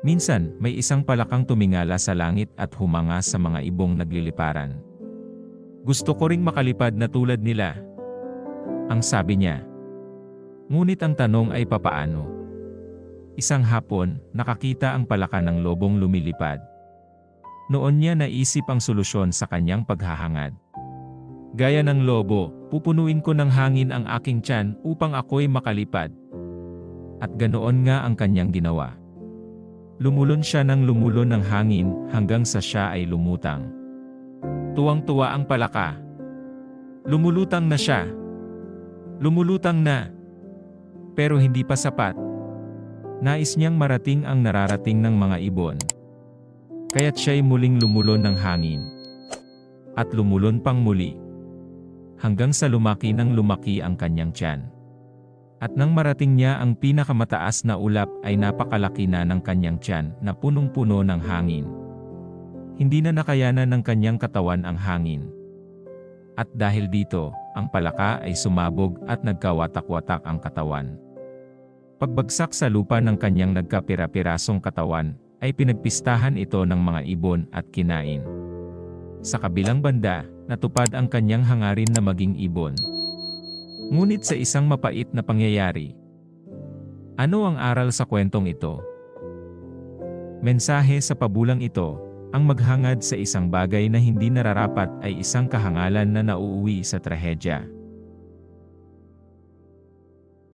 Minsan, may isang palakang tumingala sa langit at humanga sa mga ibong nagliliparan. Gusto ko ring makalipad na tulad nila. Ang sabi niya. Ngunit ang tanong ay papaano? Isang hapon, nakakita ang palaka ng lobong lumilipad. Noon niya naisip ang solusyon sa kanyang paghahangad. Gaya ng lobo, pupunuin ko ng hangin ang aking tiyan upang ako'y makalipad. At ganoon nga ang kanyang ginawa. Lumulon siya ng lumulon ng hangin hanggang sa siya ay lumutang. Tuwang-tuwa ang palaka. Lumulutang na siya. Lumulutang na. Pero hindi pa sapat. Nais niyang marating ang nararating ng mga ibon. Kaya't siya'y muling lumulon ng hangin. At lumulon pang muli. Hanggang sa lumaki ng lumaki ang kanyang tiyan. At nang marating niya ang pinakamataas na ulap ay napakalaki na ng kanyang tiyan na punong-puno ng hangin. Hindi na nakayanan ng kanyang katawan ang hangin. At dahil dito, ang palaka ay sumabog at nagkawatak-watak ang katawan. Pagbagsak sa lupa ng kanyang nagkapira-pirasong katawan, ay pinagpistahan ito ng mga ibon at kinain. Sa kabilang banda, natupad ang kanyang hangarin na maging ibon. Ngunit sa isang mapait na pangyayari, ano ang aral sa kwentong ito? Mensahe sa pabulang ito, ang maghangad sa isang bagay na hindi nararapat ay isang kahangalan na nauuwi sa trahedya.